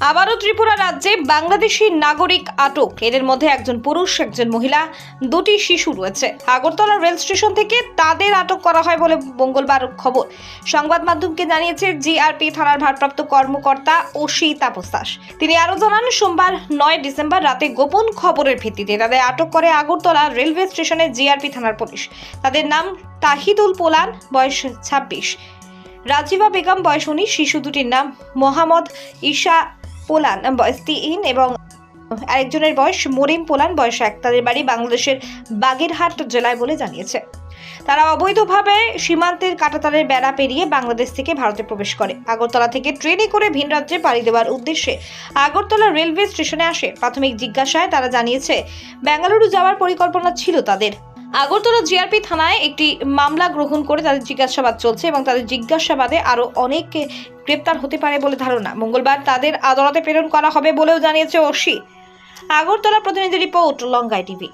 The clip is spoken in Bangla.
আবারও ত্রিপুরা রাজ্যে বাংলাদেশি নাগরিক আটক। এদের মধ্যে একজন পুরুষ, একজন মহিলা, দুটি শিশু রয়েছে। আগরতলা রেল স্টেশন থেকে তাদের আটক করা হয় বলে মঙ্গলবার খবর। সংবাদ মাধ্যমকে জানিয়েছে জিআরপি থানার ভারপ্রাপ্ত কর্মকর্তা ওসি তাপস দাস। তিনি আরও জানান, সোমবার নয় ডিসেম্বর রাতে গোপন খবরের ভিত্তিতে তাদের আটক করে আগরতলা রেলওয়ে স্টেশনে জিআরপি থানার পুলিশ। তাদের নাম তাহিদুল পোলান, বয়স ছাব্বিশ। রাজিবা বেগম, বয়স উনিশ। শিশু দুটির নাম মোহাম্মদ ঈশা পোলান বয়স তিন এবং আরেকজনের বয়স মরিম পোলান, বয়স এক। তাদের বাড়ি বাংলাদেশের বাগেরহাট জেলায় বলে জানিয়েছে। তারা অবৈধভাবে সীমান্তের কাটাতারের বেড়া পেরিয়ে বাংলাদেশ থেকে ভারতে প্রবেশ করে। আগরতলা থেকে ট্রেনে করে ভিন রাজ্যে পাড়ি দেওয়ার উদ্দেশ্যে আগরতলা রেলওয়ে স্টেশনে আসে। প্রাথমিক জিজ্ঞাসায় তারা জানিয়েছে, বেঙ্গালুরু যাওয়ার পরিকল্পনা ছিল তাদের। আগরতলা জিআরপি থানায় একটি মামলা গ্রহণ করে তাদের জিজ্ঞাসাবাদ চলছে এবং তাদের জিজ্ঞাসাবাদে আরও অনেককে গ্রেপ্তার হতে পারে বলে ধারণা। মঙ্গলবার তাদের আদালতে প্রেরণ করা হবে বলেও জানিয়েছে ওসি। আগরতলা প্রতিনিধি রিপোর্ট লঙ্গাই টিভি।